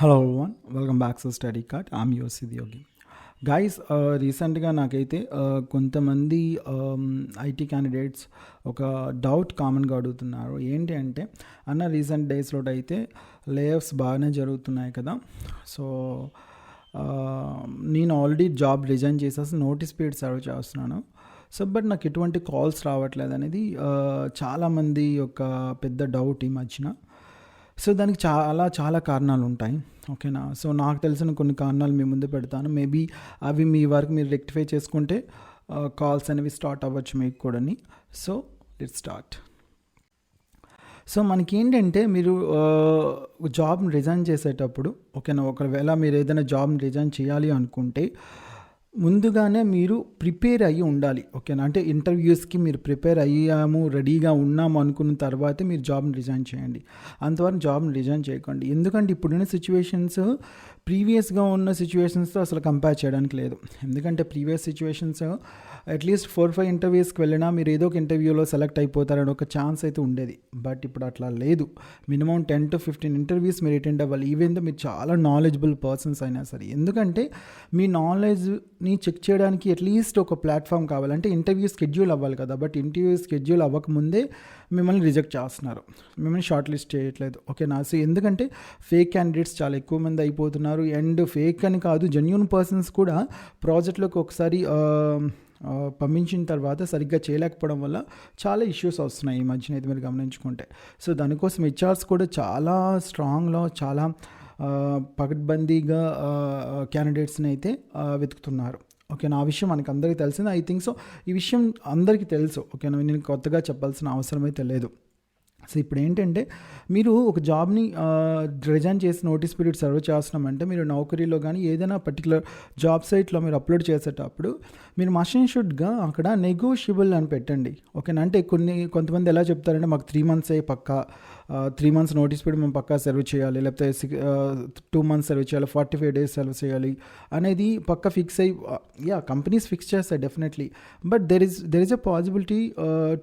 Hello one welcome back to study card am your సిద్యోగి guys రీసెంట్గా నాకైతే uh, కొంతమంది um, IT candidates ఒక doubt కామన్గా అడుగుతున్నారు. ఏంటి అంటే అన్న రీసెంట్ డేస్లో అయితే లేఆఫ్స్ బాగానే జరుగుతున్నాయి కదా. సో uh, నేను ఆల్రెడీ జాబ్ రిజైన్ చేసేసి నోటీస్ పీరియడ్ సర్వ్ చేస్తున్నాను. సో బట్ నాకు ఎటువంటి కాల్స్ రావట్లేదు అనేది uh, చాలామంది ఒక పెద్ద డౌట్ ఈ మధ్యన. సో దానికి చాలా చాలా కారణాలు ఉంటాయి ఓకేనా? సో నాకు తెలిసిన కొన్ని కారణాలు మీ ముందు పెడతాను. మేబీ అవి మీ వరకు మీరు రెక్టిఫై చేసుకుంటే కాల్స్ అనేవి స్టార్ట్ అవ్వచ్చు మీకు కూడాని. So it start. సో మనకి ఏంటంటే మీరు జాబ్ని రిజైన్ చేసేటప్పుడు ఓకేనా? ఒకవేళ మీరు ఏదైనా జాబ్ని రిజైన్ చేయాలి అనుకుంటే ముందుగానే మీరు ప్రిపేర్ అయ్యి ఉండాలి ఓకేనా? అంటే ఇంటర్వ్యూస్కి మీరు ప్రిపేర్ అయ్యాము రెడీగా ఉన్నాము అనుకున్న తర్వాతే మీరు జాబ్ని రిజైన్ చేయండి. అంతవరకు జాబ్ని రిజైన్ చేయకండి. ఎందుకంటే ఇప్పుడున్న సిచ్యువేషన్స్ ప్రీవియస్గా ఉన్న సిచ్యువేషన్స్తో అసలు కంపేర్ చేయడానికి లేదు. ఎందుకంటే previous situations at least four five ఇంటర్వ్యూస్కి వెళ్ళినా మీరు ఏదో ఒక ఇంటర్వ్యూలో సెలెక్ట్ అయిపోతారని ఒక ఛాన్స్ అయితే ఉండేది. బట్ ఇప్పుడు అట్లా లేదు. Minimum ten to fifteen interviews మీరు అటెండ్ అవ్వాలి. ఈవెన్ దో మీరు చాలా నాలెడ్జబుల్ పర్సన్స్ అయినా సరే. ఎందుకంటే మీ నాలెడ్జ్ని చెక్ చేయడానికి అట్లీస్ట్ ఒక ప్లాట్ఫామ్ కావాలంటే ఇంటర్వ్యూ స్కెడ్యూల్ అవ్వాలి కదా. బట్ ఇంటర్వ్యూ స్కెడ్యూల్ అవ్వకముందే మిమ్మల్ని రిజెక్ట్ చేస్తున్నారు. మిమ్మల్ని షార్ట్ లిస్ట్ చేయట్లేదు ఓకేనా సో ఎందుకంటే ఫేక్ క్యాండిడేట్స్ చాలా ఎక్కువ మంది అయిపోతున్నారు. అండ్ ఫేక్ అని కాదు జెన్యున్ పర్సన్స్ కూడా ప్రాజెక్ట్లోకి ఒకసారి పంపించిన తర్వాత సరిగ్గా చేయలేకపోవడం వల్ల చాలా ఇష్యూస్ వస్తున్నాయి ఈ మధ్యన అయితే మీరు గమనించుకుంటే. సో దానికోసం హెచ్ఆర్స్ కూడా చాలా స్ట్రాంగ్లో చాలా పకడ్బందీగా క్యాండిడేట్స్ని అయితే వెతుకుతున్నారు. ఓకేనా? ఆ విషయం మనకు అందరికీ తెలిసింది. ఐ థింక్ సో ఈ విషయం అందరికీ తెలుసు. ఓకేనా? నేను కొత్తగా చెప్పాల్సిన అవసరం అయితే లేదు. సో ఇప్పుడు ఏంటంటే మీరు ఒక జాబ్ని రిజైన్ చేసి నోటీస్ పీరియడ్ సర్వ్ చేస్తున్నామంటే మీరు నౌకరీలో కానీ ఏదైనా పర్టికులర్ జాబ్ సైట్లో మీరు అప్లోడ్ చేసేటప్పుడు మీరు మషన్ షుడ్గా అక్కడ నెగోషియబుల్ అని పెట్టండి. ఓకేనా? అంటే కొన్ని కొంతమంది ఎలా చెప్తారంటే మాకు త్రీ మంత్స్ అయ్యి పక్క త్రీ మంత్స్ నోటీస్ పీరియడ్ మేము పక్కా సర్వ్ చేయాలి. లేకపోతే టూ మంత్స్ సర్వ్ చేయాలి ఫార్టీ ఫైవ్ డేస్ సర్వ్ చేయాలి అనేది పక్క ఫిక్స్ అయ్యి యా కంపెనీస్ ఫిక్స్ చేస్తాయి definitely. But there is there is a possibility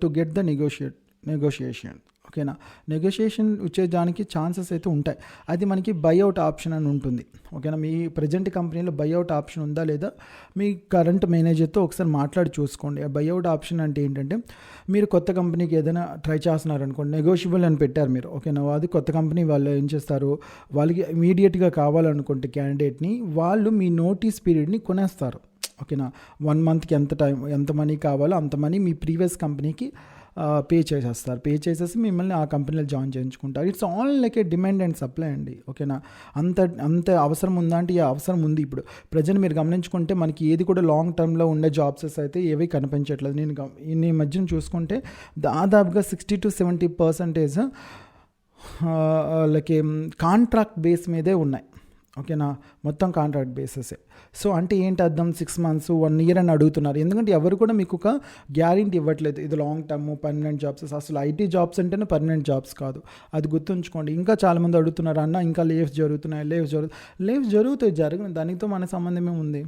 to get the negotiate negotiation. ఓకేనా? నెగోషియేషన్ వచ్చేదానికి ఛాన్సెస్ అయితే ఉంటాయి. అది మనకి బైఅవుట్ ఆప్షన్ అని ఉంటుంది. ఓకేనా? మీ ప్రజెంట్ కంపెనీలో బైఅవుట్ ఆప్షన్ ఉందా లేదా? మీ కరెంట్ మేనేజర్తో ఒకసారి మాట్లాడి చూసుకోండి. ఆ బైఅవుట్ ఆప్షన్ అంటే ఏంటంటే మీరు కొత్త కంపెనీకి ఏదైనా ట్రై చేస్తున్నారు అనుకోండి నెగోషియబుల్ అని పెట్టారు మీరు. ఓకేనా? అది కొత్త కంపెనీ వాళ్ళు ఏం చేస్తారు? వాళ్ళకి ఇమీడియట్గా కావాలనుకుంటే క్యాండిడేట్ని వాళ్ళు మీ నోటీస్ పీరియడ్ని కొనేస్తారు. ఓకేనా? వన్ మంత్కి ఎంత టైం ఎంత మనీ కావాలో అంత మనీ మీ ప్రీవియస్ కంపెనీకి పే చేసేస్తారు. పే చేసేసి మిమ్మల్ని ఆ కంపెనీలో జాయిన్ చేయించుకుంటారు. It's all like a demand and supply అండి. ఓకేనా? అంత అంత అవసరం ఉందా అంటే అవసరం ఉంది ఇప్పుడు. ప్రజలు మీరు గమనించుకుంటే మనకి ఏది కూడా లాంగ్ టర్మ్లో ఉండే జాబ్సెస్ అయితే ఏవి కనిపించట్లేదు. నేను ఈ మధ్యన చూసుకుంటే దాదాపుగా sixty to seventy percentage like contract base మీదే ఉన్నాయి. ఓకేనా? మొత్తం కాంట్రాక్ట్ బేసెసే సో అంటే ఏంటి అర్థం? సిక్స్ మంత్స్ వన్ ఇయర్ అని అడుగుతున్నారు. ఎందుకంటే ఎవరు కూడా మీకు ఒక గ్యారెంటీ ఇవ్వట్లేదు. ఇది లాంగ్ టర్మ్ పర్మనెంట్ జాబ్స్ అసలు ఐటీ జాబ్స్ అంటేనే పర్మనెంట్ జాబ్స్ కాదు. అది గుర్తుంచుకోండి. ఇంకా చాలామంది అడుగుతున్నారు అన్న ఇంకా లేవ్స్ జరుగుతున్నాయి? లేవ్స్ జరుగు లేవ్స్ జరుగుతాయి జరగదు దానితో మన సంబంధమే ఉంది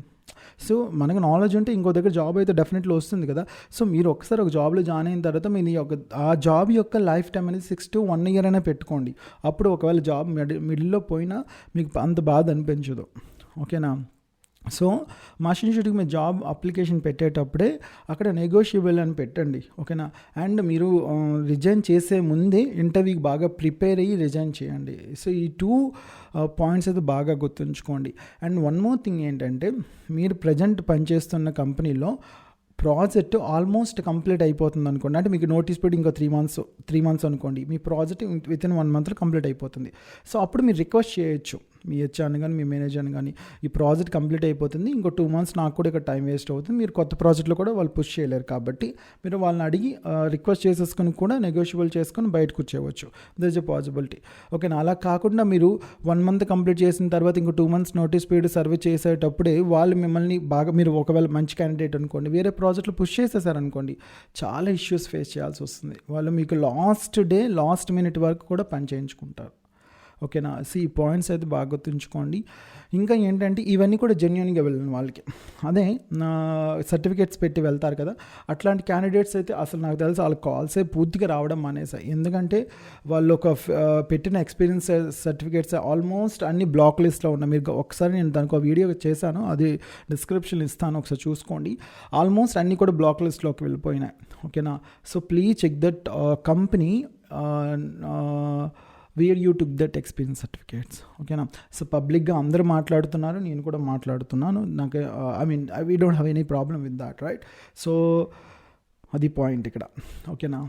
సో మనకు నాలెడ్జ్ ఉంటే ఇంకో దగ్గర జాబ్ అయితే డెఫినెట్లీ వస్తుంది కదా. సో మీరు ఒకసారి ఒక జాబ్లో జాయిన్ అయిన తర్వాత మీ యొక్క ఆ జాబ్ యొక్క లైఫ్ టైం అనేది సిక్స్ టు వన్ ఇయర్ అయినా పెట్టుకోండి. అప్పుడు ఒకవేళ జాబ్ మిడిల్లో పోయినా మీకు అంత బాధ అనిపించదు. ఓకేనా? సో మాషన్ షూట్కి మీరు జాబ్ అప్లికేషన్ పెట్టేటప్పుడే అక్కడ నెగోషియబుల్ అని పెట్టండి ఓకేనా? అండ్ మీరు రిజైన్ చేసే ముందే ఇంటర్వ్యూకి బాగా ప్రిపేర్ అయ్యి రిజైన్ చేయండి. సో ఈ టూ పాయింట్స్ అయితే బాగా గుర్తుంచుకోండి. అండ్ వన్ మోర్ థింగ్ ఏంటంటే మీరు ప్రజెంట్ పనిచేస్తున్న కంపెనీలో ప్రాజెక్ట్ ఆల్మోస్ట్ కంప్లీట్ అయిపోతుంది అనుకోండి. అంటే మీకు నోటీస్ పీరియడ్ ఇంకో త్రీ మంత్స్ త్రీ మంత్స్ అనుకోండి. మీ ప్రాజెక్ట్ విత్ ఇన్ వన్ మంత్లో కంప్లీట్ అయిపోతుంది. సో అప్పుడు మీరు రిక్వెస్ట్ చేయొచ్చు. మీ హెచ్ఆర్ని కానీ మీ మేనేజర్ని కానీ ఈ ప్రాజెక్ట్ కంప్లీట్ అయిపోతుంది. ఇంకో టూ మంత్స్ నాకు కూడా ఇక్కడ టైం వేస్ట్ అవుతుంది. మీరు కొత్త ప్రాజెక్ట్లో కూడా వాళ్ళు పుష్ చేయలేరు కాబట్టి మీరు వాళ్ళని అడిగి రిక్వెస్ట్ చేసేసుకుని కూడా నెగోషియబుల్ చేసుకొని బయటకు వచ్చేయవచ్చు. దర్ ఇస్ ఎ పాసిబిలిటీ ఓకేనా అలా కాకుండా మీరు వన్ మంత్ కంప్లీట్ చేసిన తర్వాత ఇంకో two months notice period serve చేసేటప్పుడే వాళ్ళు మిమ్మల్ని బాగా మీరు ఒకవేళ మంచి క్యాండిడేట్ అనుకోండి వేరే ప్రాజెక్టులు పుష్ చేసేసారనుకోండి చాలా ఇష్యూస్ ఫేస్ చేయాల్సి వస్తుంది. వాళ్ళు మీకు లాస్ట్ డే లాస్ట్ మినిట్ వరకు కూడా పని చేయించుకుంటారు. ఓకేనా? సి పాయింట్స్ అయితే బాగా గుర్తుంచుకోండి. ఇంకా ఏంటంటే ఇవన్నీ కూడా జెన్యున్గా వెళ్ళిన వాళ్ళకి. అదే నా సర్టిఫికేట్స్ పెట్టి వెళ్తారు కదా అట్లాంటి క్యాండిడేట్స్ అయితే అసలు నాకు తెలిసి వాళ్ళ కాల్సే పూర్తిగా రావడం మానేసాయి ఎందుకంటే వాళ్ళు ఒక పెట్టిన ఎక్స్పీరియన్స్ సర్టిఫికేట్స్ ఆల్మోస్ట్ అన్ని బ్లాక్ లిస్ట్లో ఉన్నాయి. మీరు ఒకసారి నేను దానికి ఒక వీడియో చేశాను అది డిస్క్రిప్షన్ ఇస్తాను ఒకసారి చూసుకోండి. ఆల్మోస్ట్ అన్నీ కూడా బ్లాక్ లిస్ట్లోకి వెళ్ళిపోయినాయి. ఓకేనా? So please check that company where you took that experience certificates ఓకేనా సో పబ్లిక్గా అందరూ మాట్లాడుతున్నారు నేను కూడా మాట్లాడుతున్నాను. నాకు I mean we don't have any problem with that right so అది పాయింట్ ఇక్కడ. ఓకేనా